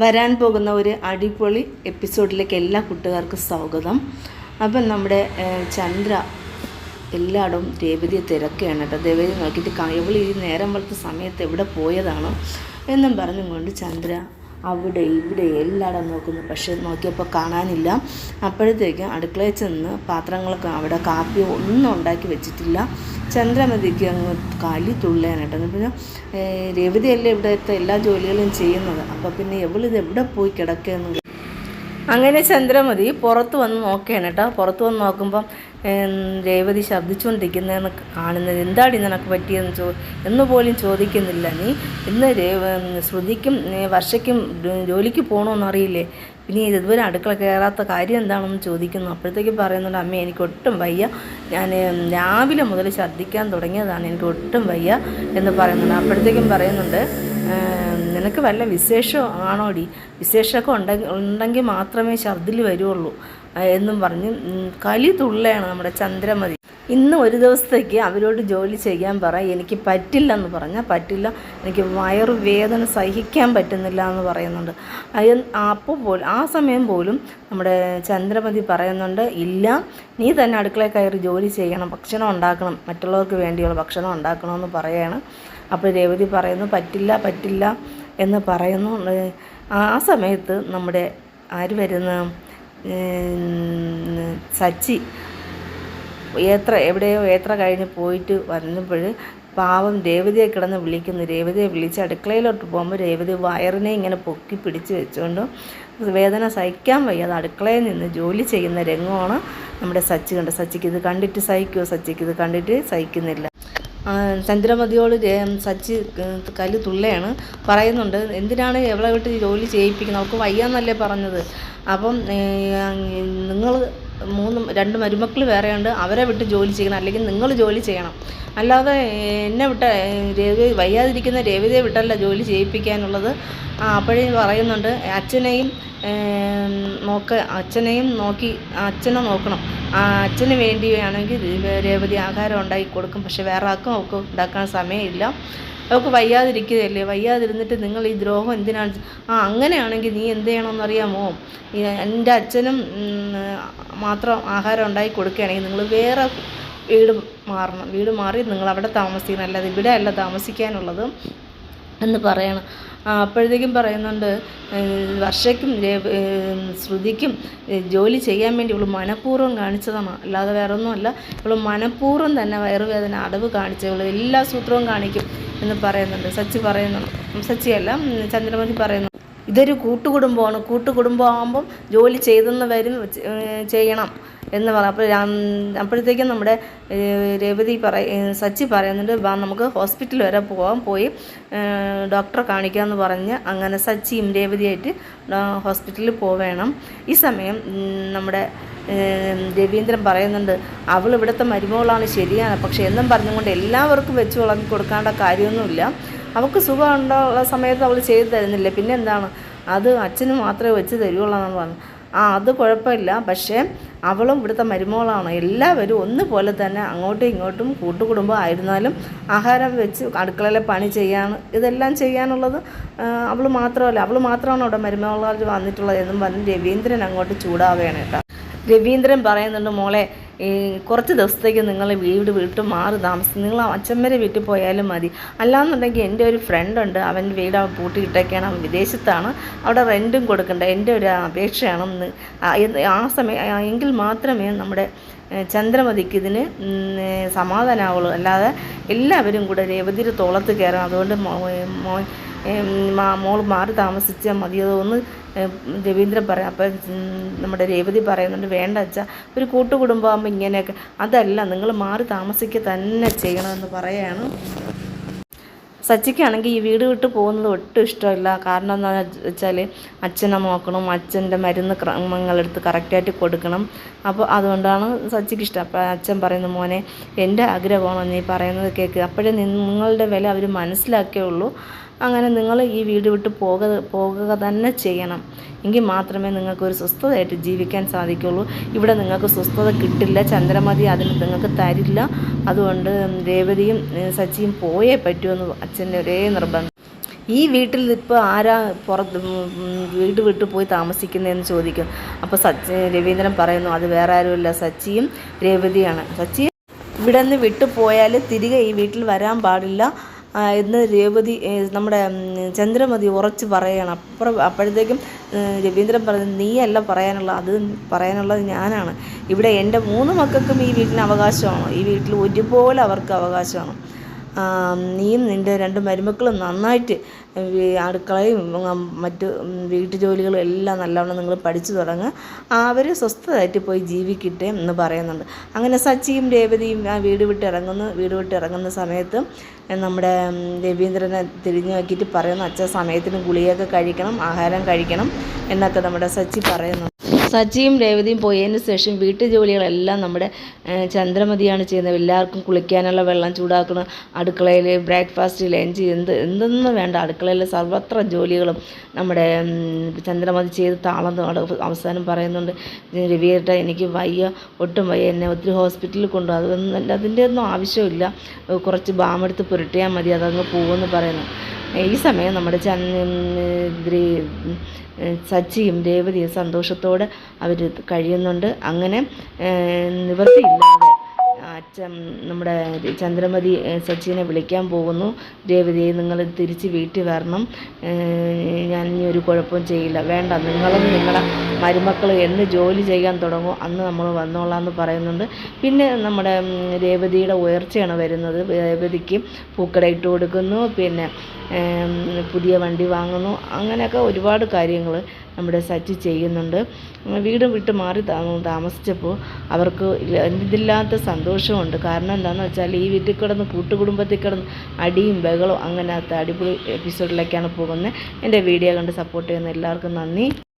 വരാൻ പോകുന്ന ഒരു അടിപൊളി എപ്പിസോഡിലേക്ക് എല്ലാ കൂട്ടുകാർക്കും സ്വാഗതം. അപ്പം നമ്മുടെ ചന്ദ്ര എല്ലായിടവും രേവതിയെ തിരക്കുകയാണ് കേട്ടോ. രേവതി നോക്കിയിട്ട് കയവിളി ഈ നേരം വളർത്ത സമയത്ത് എവിടെ പോയതാണോ എന്നും പറഞ്ഞുകൊണ്ട് ചന്ദ്ര അവിടെ ഇവിടെ എല്ലായിടം നോക്കുന്നു. പക്ഷെ നോക്കിയപ്പോൾ കാണാനില്ല. അപ്പോഴത്തേക്കും അടുക്കളയിൽ ചെന്ന് പാത്രങ്ങളൊക്കെ അവിടെ കാപ്പി ഒന്നും ഉണ്ടാക്കി വെച്ചിട്ടില്ല. ചന്ദ്രമതിക്ക് അങ്ങ് കലി തുള്ളാനായിട്ട് എന്ന് പിന്നെ രവിതയല്ലേ ഇവിടുത്തെ എല്ലാ ജോലികളും ചെയ്യുന്നത്? അപ്പോൾ പിന്നെ എവളിത് എവിടെ പോയി കിടക്കുകയെന്ന് അങ്ങനെ ചന്ദ്രമതി പുറത്ത് വന്ന് നോക്കുകയാണ് കേട്ടോ. പുറത്ത് വന്ന് നോക്കുമ്പം രേവതി ശബ്ദിച്ചുകൊണ്ടിരിക്കുന്നതെന്ന് കാണുന്നത് എന്താടി നിനക്ക് പറ്റിയെന്ന് ചോ എന്ന് പോലും ചോദിക്കുന്നില്ല നീ. ഇന്ന് ശ്രുതിക്കും വർഷയ്ക്കും ജോലിക്ക് പോകണമെന്നറിയില്ലേ പിന്നെ ഇതുവരെ അടുക്കള കയറാത്ത കാര്യം എന്താണെന്ന് ചോദിക്കുന്നു. അപ്പോഴത്തേക്ക് പറയുന്നുണ്ട് അമ്മ എനിക്ക് ഒട്ടും വയ്യ. ഞാൻ രാവിലെ മുതൽ ഛർദ്ദിക്കാൻ തുടങ്ങിയതാണ്. എനിക്ക് ഒട്ടും വയ്യ എന്ന് പറയുന്നുണ്ട്. അപ്പോഴത്തേക്കും പറയുന്നുണ്ട് നിനക്ക് വല്ല വിശേഷം ആണോടി? വിശേഷമൊക്കെ ഉണ്ടെങ്കിൽ ഉണ്ടെങ്കിൽ മാത്രമേ ഛർദിൽ വരുള്ളൂ. എന്നും പറഞ്ഞ് കലി തുള്ളയാണ് നമ്മുടെ ചന്ദ്രമതി. ഇന്ന് ഒരു ദിവസത്തേക്ക് അവരോട് ജോലി ചെയ്യാൻ പറ എനിക്ക് പറ്റില്ല എന്ന് പറഞ്ഞാൽ പറ്റില്ല എനിക്ക് വയറുവേദന സഹിക്കാൻ പറ്റുന്നില്ല എന്ന് പറയുന്നുണ്ട്. അപ്പോൾ പോലും ആ സമയം പോലും നമ്മുടെ ചന്ദ്രമതി പറയുന്നുണ്ട് ഇല്ല നീ തന്നെ അടുക്കളയിൽ കയറി ജോലി ചെയ്യണം ഭക്ഷണം ഉണ്ടാക്കണം മറ്റുള്ളവർക്ക് വേണ്ടിയുള്ള ഭക്ഷണം ഉണ്ടാക്കണമെന്ന് പറയാണ്. അപ്പോൾ രേവതി പറയുന്നു പറ്റില്ല പറ്റില്ല എന്ന് പറയുന്നു. ആ സമയത്ത് നമ്മുടെ ആര് വരുന്ന? സച്ചി. ഏത്ര എവിടെയോ ഏത്ര കഴിഞ്ഞ് പോയിട്ട് വന്നപ്പോൾ പാവം രേവതിയെ കിടന്ന് വിളിക്കുന്നു. രേവതിയെ വിളിച്ച് അടുക്കളയിലോട്ട് പോകുമ്പോൾ രേവതി വയറിനെ ഇങ്ങനെ പൊക്കി പിടിച്ച് വെച്ചുകൊണ്ട് വേദന സഹിക്കാൻ വയ്യാതെ അടുക്കളയിൽ നിന്ന് ജോലി ചെയ്യുന്ന രംഗമാണ് നമ്മുടെ സച്ചി കണ്ട്. സച്ചിക്ക് ഇത് കണ്ടിട്ട് സഹിക്കുമോ സച്ചിക്ക് ഇത് കണ്ടിട്ട് സഹിക്കുന്നില്ല. ചന്ദ്രമതിയോട് സച്ചി കല്ല് തുള്ളയാണ്. പറയുന്നുണ്ട് എന്തിനാണ് എവളെ വിട്ട് ജോലി ചെയ്യിപ്പിക്കുന്നത്? അവൾക്ക് വയ്യാന്നല്ലേ പറഞ്ഞത്? അപ്പം നിങ്ങൾ മൂന്ന് രണ്ട് മരുമക്കൾ വേറെയുണ്ട് അവരെ വിട്ട് ജോലി ചെയ്യണം അല്ലെങ്കിൽ നിങ്ങൾ ജോലി ചെയ്യണം. അല്ലാതെ എന്നെ വിട്ട രേവി രേവതി വയ്യാതിരിക്കുന്ന രേവതിയെ വിട്ടല്ല ജോലി ചെയ്യിപ്പിക്കാനുള്ളത്. അപ്പോഴേ പറയുന്നുണ്ട് അച്ഛനെയും നോക്ക അച്ഛനെയും നോക്കി അച്ഛനെ നോക്കണം. അച്ഛന് വേണ്ടി വേണമെങ്കിൽ രേവതി ആഹാരം ഉണ്ടാക്കി കൊടുക്കും പക്ഷെ വേറെ ആർക്കും അവർക്ക് ഉണ്ടാക്കാൻ സമയമില്ല. അവൾക്ക് വയ്യാതിരിക്കുകയല്ലേ? വയ്യാതിരുന്നിട്ട് നിങ്ങൾ ഈ ദ്രോഹം എന്തിനാണ് ആ അങ്ങനെയാണെങ്കിൽ നീ എന്ത് ചെയ്യണമെന്ന് അറിയാമോ ഈ എന്റെ അച്ഛനും മാത്രം ആഹാരം ഉണ്ടാക്കി കൊടുക്കുകയാണെങ്കിൽ നിങ്ങൾ വേറെ വീട് മാറണം. വീട് മാറി നിങ്ങൾ അവിടെ താമസിക്കണം. അല്ലാതെ ഇവിടെ അല്ല താമസിക്കാനുള്ളത് എന്ന് പറയണം. അപ്പോഴത്തേക്കും പറയുന്നുണ്ട് വർഷയ്ക്കും ശ്രുതിക്കും ജോലി ചെയ്യാൻ വേണ്ടി ഇവൾ മനഃപൂർവം കാണിച്ചതാണ്. അല്ലാതെ വേറൊന്നുമല്ല. ഇവൾ മനഃപൂർവം തന്നെ വയറുവേദന അടവ് കാണിച്ച ഇവൾ എല്ലാ സൂത്രവും കാണിക്കും. എന്ന് പറയുന്നുണ്ട്. സച്ചി പറയുന്നുണ്ട് സച്ചിയല്ല ചന്ദ്രമതി പറയുന്നു. ഇതൊരു കൂട്ടുകുടുംബമാണ്. കൂട്ടുകുടുംബമാകുമ്പം ജോലി ചെയ്തെന്ന് വരും ചെയ്യണം എന്ന് പറ. അപ്പോൾ അപ്പോഴത്തേക്കും നമ്മുടെ രവതി രേവതി പറ സച്ചി പറയുന്നുണ്ട് വാ നമുക്ക് ഹോസ്പിറ്റൽ വരെ പോകാം പോയി ഡോക്ടറെ കാണിക്കാമെന്ന് പറഞ്ഞ് അങ്ങനെ സച്ചിയും രേവതിയായിട്ട് ഹോസ്പിറ്റലിൽ പോവേണം. ഈ സമയം നമ്മുടെ രവീന്ദ്രൻ പറയുന്നുണ്ട് അവൾ ഇവിടുത്തെ മരുമകളാണ് ശരിയാണ്. പക്ഷെ എന്നും പറഞ്ഞുകൊണ്ട് എല്ലാവർക്കും വെച്ച് വിളമ്പി കൊടുക്കേണ്ട കാര്യമൊന്നുമില്ല. അവൾക്ക് സുഖം സമയത്ത് അവൾ ചെയ്തു തരുന്നില്ല. പിന്നെ എന്താണ്? അത് അച്ഛന് മാത്രമേ വെച്ച് തരുവുള്ളൂ എന്ന് പറഞ്ഞു ആ അത് കുഴപ്പമില്ല. പക്ഷേ അവളും ഇവിടുത്തെ മരുമകളാണ്. എല്ലാവരും ഒന്നുപോലെ തന്നെ അങ്ങോട്ടും ഇങ്ങോട്ടും കൂട്ടുകുടുംബം ആയിരുന്നാലും ആഹാരം വെച്ച് അടുക്കളയിലെ പണി ചെയ്യാൻ ഇതെല്ലാം ചെയ്യാനുള്ളത് അവൾ മാത്രമല്ല. അവൾ മാത്രമാണ് അവിടെ മരുമകളിൽ വന്നിട്ടുള്ളത് എന്നും പറഞ്ഞ് രവീന്ദ്രൻ അങ്ങോട്ട് ചൂടാവുകയാണ് കേട്ടോ. രവീന്ദ്രൻ പറയുന്നുണ്ട് മോളെ ഈ കുറച്ച് ദിവസത്തേക്ക് നിങ്ങൾ വീട് വിട്ട് മാറി താമസിക്കും. നിങ്ങൾ അച്ഛമ്മരെ വീട്ടിൽ പോയാലും മതി. അല്ലാന്നുണ്ടെങ്കിൽ എന്റെ ഒരു ഫ്രണ്ട് ഉണ്ട്. അവൻ വീട് അവൻ പൂട്ടിയിട്ടൊക്കെയാണ് അവൻ വിദേശത്താണ്. അവിടെ റെന്റും കൊടുക്കണ്ട. എന്റെ ഒരു അപേക്ഷയാണെന്ന്. ആ സമയം എങ്കിൽ മാത്രമേ നമ്മുടെ ചന്ദ്രമതിക്ക് ഇതിന് സമാധാനമാവുള്ളൂ അല്ലാതെ എല്ലാവരും കൂടെ രേവതിയുടെ തോളത്ത് കയറണം. അതുകൊണ്ട് മോൾ മാറി താമസിച്ചാൽ മതിയോ എന്ന് രവീന്ദ്രൻ പറയാം. അപ്പം നമ്മുടെ രേവതി പറയുന്നുണ്ട് വേണ്ട അച്ഛ ഒരു കൂട്ടുകുടുംബമാകുമ്പോൾ ഇങ്ങനെയൊക്കെ. അതല്ല നിങ്ങൾ മാറി താമസിക്കുക തന്നെ ചെയ്യണമെന്ന് പറയാണ്. സച്ചിക്കാണെങ്കിൽ ഈ വീട് വിട്ട് പോകുന്നത് ഒട്ടും ഇഷ്ടമില്ല. കാരണം എന്താണെന്ന് വെച്ചാൽ അച്ഛനെ നോക്കണം അച്ഛന്റെ മരുന്ന് ക്രമങ്ങളെടുത്ത് കറക്റ്റായിട്ട് കൊടുക്കണം. അപ്പോൾ അതുകൊണ്ടാണ് സച്ചിക്ക് ഇഷ്ടം. അപ്പോൾ അച്ഛൻ പറയുന്ന മോനെ എന്റെ ആഗ്രഹമാണ് നീ പറയുന്നത് കേൾക്ക് അപ്പോഴേ നിങ്ങളുടെ വില അവർ മനസ്സിലാക്കിയുള്ളൂ അങ്ങനെ നിങ്ങൾ ഈ വീട് വിട്ട് പോക പോകുക തന്നെ ചെയ്യണം. എങ്കിൽ മാത്രമേ നിങ്ങൾക്കൊരു സ്വസ്ഥതയായിട്ട് ജീവിക്കാൻ സാധിക്കുള്ളൂ. ഇവിടെ നിങ്ങൾക്ക് സ്വസ്ഥത കിട്ടില്ല. ചന്ദ്രമതി അതിന് നിങ്ങൾക്ക് തരില്ല. അതുകൊണ്ട് രേവതിയും സച്ചിയും പോയേ പറ്റുമെന്ന് അച്ഛന്റെ ഒരേ നിർബന്ധം. ഈ വീട്ടിൽ ഇപ്പോൾ ആരാ പുറത്ത് വീട് വിട്ടു പോയി താമസിക്കുന്നതെന്ന് ചോദിക്കും. അപ്പോൾ സച്ചി രവീന്ദ്രൻ പറയുന്നു അത് വേറെ ആരുമില്ല. സച്ചിയും രേവതിയാണ്. സച്ചി ഇവിടെ നിന്ന് വിട്ടു പോയാൽ തിരികെ ഈ വീട്ടിൽ വരാൻ പാടില്ല. എന്ന് രേവതി നമ്മുടെ ചന്ദ്രമതി ഉറച്ച് പറയണം. അപ്പുറം അപ്പോഴത്തേക്കും രവീന്ദ്രൻ പറഞ്ഞു നീയല്ല പറയാനുള്ള അത് പറയാനുള്ളത് ഞാനാണ്. ഇവിടെ എന്റെ മൂന്ന് മക്കൾക്കും ഈ വീട്ടിന് അവകാശമാണ്. ഈ വീട്ടിൽ ഒരുപോലെ അവർക്ക് അവകാശമാണ്. നീയും നിന്റെ രണ്ട് മരുമക്കളും നന്നായിട്ട് അടുക്കളയും മറ്റ് വീട്ടു വീട്ടുജോലികളും എല്ലാം നല്ലവണ്ണം നിങ്ങൾ പഠിച്ചു തുടങ്ങുക അവർ സ്വസ്ഥമായിട്ട് പോയി ജീവിക്കട്ടെ എന്ന് പറയുന്നുണ്ട്. അങ്ങനെ സച്ചിയും രേവതിയും ആ വീട് വിട്ട് ഇറങ്ങുന്നു. വീട് വിട്ട് ഇറങ്ങുന്ന സമയത്ത് നമ്മുടെ രവീന്ദ്രനെ തിരിഞ്ഞു നോക്കിയിട്ട് പറയുന്നു അച്ഛൻ സമയത്തിന് ഗുളികയൊക്കെ കഴിക്കണം ആഹാരം കഴിക്കണം എന്നൊക്കെ നമ്മുടെ സച്ചി പറയുന്നു. സച്ചിയും രേവതിയും പോയതിന് ശേഷം വീട്ടു ജോലികളെല്ലാം നമ്മുടെ ചന്ദ്രമതിയാണ് ചെയ്യുന്നത്. എല്ലാവർക്കും കുളിക്കാനുള്ള വെള്ളം ചൂടാക്കണം അടുക്കളയിൽ ബ്രേക്ക്ഫാസ്റ്റ് ലഞ്ച് എന്ത് എന്തൊന്നും വേണ്ട. അടുക്കളയിലെ സർവത്ര ജോലികളും നമ്മുടെ ചന്ദ്രമതി ചെയ്ത് താളം അവസാനം പറയുന്നുണ്ട് രവിയേട്ട എനിക്ക് വയ്യ ഒട്ടും വയ്യ. എന്നെ ഒത്തിരി ഹോസ്പിറ്റലിൽ കൊണ്ടുപോകും അതൊന്നും അതിന്റെ ഒന്നും ആവശ്യമില്ല. കുറച്ച് ബാമെടുത്ത് പുരട്ടിയാൽ മതി. അതങ്ങ് പോകുമെന്ന് പറയുന്നു. ഈ സമയം നമ്മുടെ ചന്ദ്ര സച്ചിയും രേവതിയും സന്തോഷത്തോടെ അവർ കഴിയുന്നുണ്ട്. അങ്ങനെ നിവൃത്തിയില്ലാതെ നമ്മുടെ ചന്ദ്രമതി സച്ചിനെ വിളിക്കാൻ പോകുന്നു. രേവതിയെ നിങ്ങൾ തിരിച്ച് വീട്ടിൽ വരണം. ഞാൻ ഇനി ഒരു കുഴപ്പവും ചെയ്യില്ല. വേണ്ട നിങ്ങളും നിങ്ങളുടെ മരുമക്കൾ എന്ന് ജോലി ചെയ്യാൻ തുടങ്ങും. അന്ന് നമ്മൾ വന്നോളാം എന്ന് പറയുന്നുണ്ട്. പിന്നെ നമ്മുടെ രേവതിയുടെ ഉയർച്ചയാണ് വരുന്നത്. രേവതിക്ക് പൂക്കട ഇട്ട് കൊടുക്കുന്നു. പിന്നെ പുതിയ വണ്ടി വാങ്ങുന്നു. അങ്ങനെയൊക്കെ ഒരുപാട് കാര്യങ്ങൾ നമ്മുടെ സച്ചി ചെയ്യുന്നുണ്ട്. വീട് വിട്ട് മാറി താമസിച്ചപ്പോൾ അവർക്ക് ഇതില്ലാത്ത സന്തോഷമുണ്ട്. കാരണം എന്താണെന്ന് വെച്ചാൽ ഈ വീട്ടിൽ കിടന്ന് കൂട്ടുകുടുംബത്തിൽ കിടന്ന് അടിയും ബഹളവും അങ്ങനത്തെ അടിപൊളി എപ്പിസോഡിലേക്കാണ് പോകുന്നത്. എന്റെ വീഡിയോ കണ്ട് സപ്പോർട്ട് ചെയ്യുന്ന എല്ലാവർക്കും നന്ദി.